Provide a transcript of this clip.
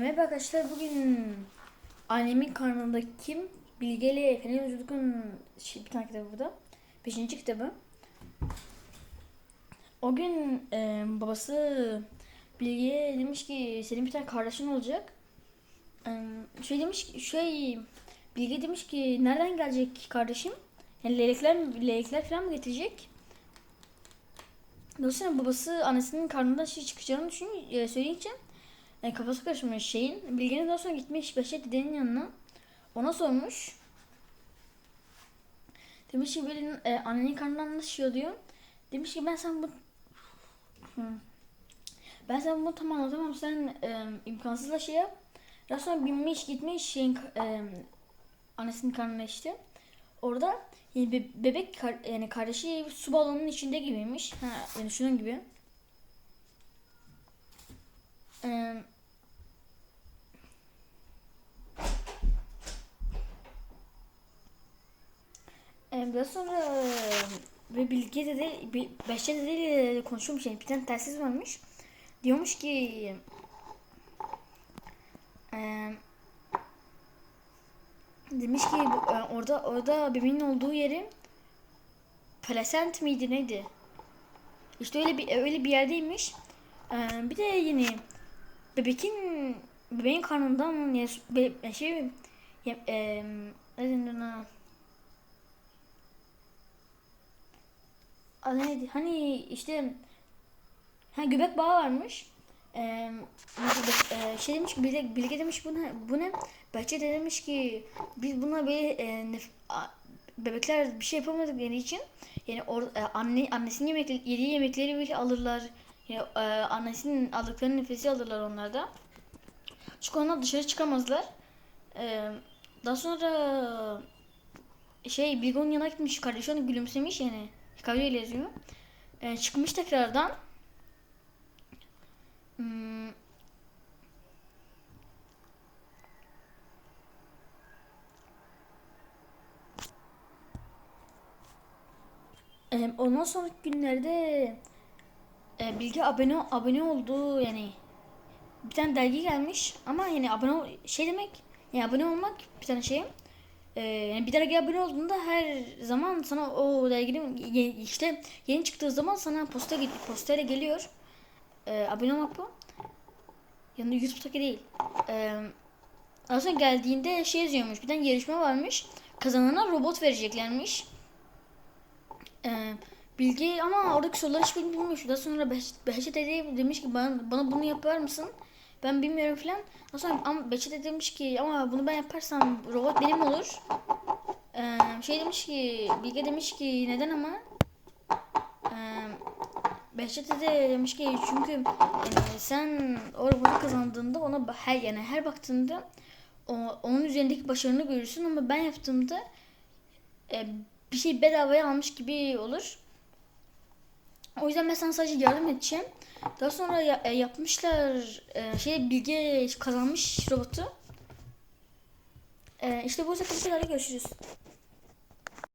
merhaba arkadaşlar bugün annemin karnındaki Bilge ile Efe'nin bir tane kitabı burada. Beşinci kitabı. O gün e, babası Bilge'ye demiş ki senin bir tane kardeşin olacak. E, şey demiş ki şey Bilge demiş ki nereden gelecek kardeşim? Yani leylekler, mi- leylekler falan mı getirecek? Dolayısıyla babası annesinin karnından şey çıkacağını düşün, e, söyleyince e, kafası karışmış şeyin. Bilge'nin daha sonra gitmiş Behçet dedenin yanına. Ona sormuş. Demiş ki böyle e, annenin karnından nasıl oluyor? Demiş ki ben sen bu ben sen bunu tam anlatamam. Sen e, imkansızla şey yap. Daha sonra binmiş gitmiş şeyin e, annesinin karnına işte. Orada yani be- bebek yani kardeşi su balonunun içinde gibiymiş. Ha, yani şunun gibi. Ee, Daha sonra e, ve Bilge dede, Behçet dedeyle konuşuyormuş yani bir tane telsiz varmış. Diyormuş ki e, demiş ki e, orada orada bebeğin olduğu yeri Plasent miydi neydi? İşte öyle bir öyle bir yerdeymiş. Ee, bir de yine bebekin bebeğin karnından yani su- be, şey ya, e, ne denir? Adı neydi? Hani işte ha göbek bağı varmış. Ee, şey demiş ki Bilge, Bilge demiş bu ne? Bu ne? Bahçe de demiş ki biz buna böyle e, nef- a- bebekler bir şey yapamadıkları için yani or, e, anne annesinin yemek yediği yemekleri böyle alırlar. Yani, e, annesinin aldıkları nefesi alırlar onlarda. Çünkü onlar dışarı çıkamazlar. Ee, daha sonra şey Bilge onun yanına gitmiş. Kardeşi onu gülümsemiş yani. Hikayeyle yazıyor. Ee, çıkmış tekrardan. Hmm. Ee, ondan sonraki günlerde e, Bilge abone abone oldu yani bir tane dergi gelmiş ama yani abone şey demek yani abone olmak bir tane şey ee, yani bir dergiye abone olduğunda her zaman sana o derginin işte yeni çıktığı zaman sana posta postayla geliyor. Ee, abone olmak bu. Yani YouTube'daki değil. Ee, daha sonra geldiğinde şey yazıyormuş. Bir tane yarışma varmış. Kazanana robot vereceklermiş. Ee, Bilgi ama oradaki soruları hiç bilmiyormuş. Daha sonra Behçet, dede demiş ki bana, bana bunu yapar mısın? Ben bilmiyorum. Daha sonra ama Behçet demiş ki ama bunu ben yaparsam robot benim olur. Ee, şey demiş ki Bilge demiş ki neden ama? Ee, Behçet dede demiş ki çünkü yani sen o robotu kazandığında ona her yani her baktığında o, onun üzerindeki başarını görürsün ama ben yaptığımda e, bir şey bedavaya almış gibi olur. O yüzden ben sana sadece yardım edeceğim. Daha sonra ya- e, yapmışlar e, şey Bilge kazanmış robotu. E, işte bu sefer görüşürüz.